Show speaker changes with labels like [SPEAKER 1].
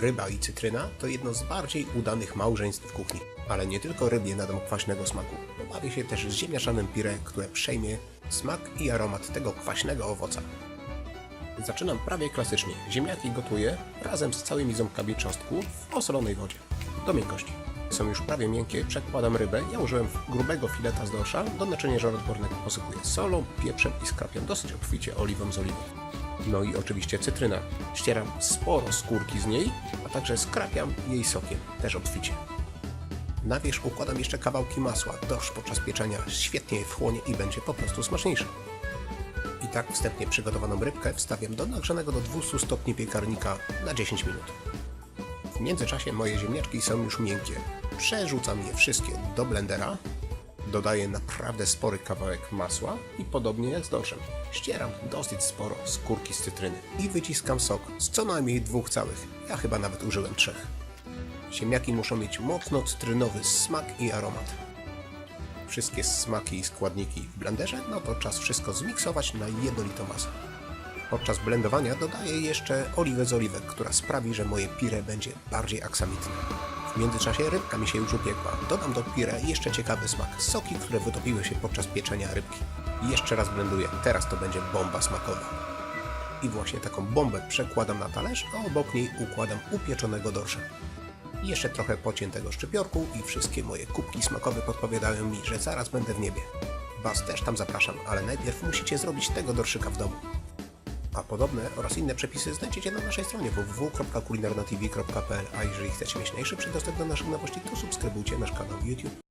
[SPEAKER 1] Ryba i cytryna to jedno z bardziej udanych małżeństw w kuchni. Ale nie tylko rybie nadam kwaśnego smaku. Pobawię się też z ziemniaczanym pire, które przejmie smak i aromat tego kwaśnego owoca. Zaczynam prawie klasycznie. Ziemniaki gotuję razem z całymi ząbkami czosnku w osolonej wodzie. Do miękkości. Są już prawie miękkie, przekładam rybę. Ja użyłem grubego fileta z dorsza. Do naczynia żaroodpornego posypuję solą, pieprzem i skrapiam dosyć obficie oliwą z oliwą. No i oczywiście cytryna. Ścieram sporo skórki z niej, a także skrapiam jej sokiem, też obficie. Na wierzch układam jeszcze kawałki masła. Dorsz podczas pieczenia świetnie je wchłonie i będzie po prostu smaczniejszy. I tak wstępnie przygotowaną rybkę wstawiam do nagrzanego do 200 stopni piekarnika na 10 minut. W międzyczasie moje ziemniaczki są już miękkie. Przerzucam je wszystkie do blendera, dodaję naprawdę spory kawałek masła i podobnie jak z dorszem. Ścieram dosyć sporo skórki z cytryny i wyciskam sok z co najmniej dwóch całych. Ja chyba nawet użyłem trzech. Ziemniaki muszą mieć mocno cytrynowy smak i aromat wszystkie smaki i składniki w blenderze, no to czas wszystko zmiksować na jednolitą masę. Podczas blendowania dodaję jeszcze oliwę z oliwek, która sprawi, że moje pire będzie bardziej aksamitne. W międzyczasie rybka mi się już upiekła. Dodam do pire jeszcze ciekawy smak. Soki, które wytopiły się podczas pieczenia rybki. Jeszcze raz blenduję. Teraz to będzie bomba smakowa. I właśnie taką bombę przekładam na talerz, a obok niej układam upieczonego dorsza. Jeszcze trochę pociętego szczypiorku i wszystkie moje kubki smakowe podpowiadają mi, że zaraz będę w niebie. Was też tam zapraszam, ale najpierw musicie zrobić tego dorszyka w domu. A podobne oraz inne przepisy znajdziecie na naszej stronie www.kulinarnatv.pl A jeżeli chcecie mieć najszybszy dostęp do naszych nowości, to subskrybujcie nasz kanał YouTube.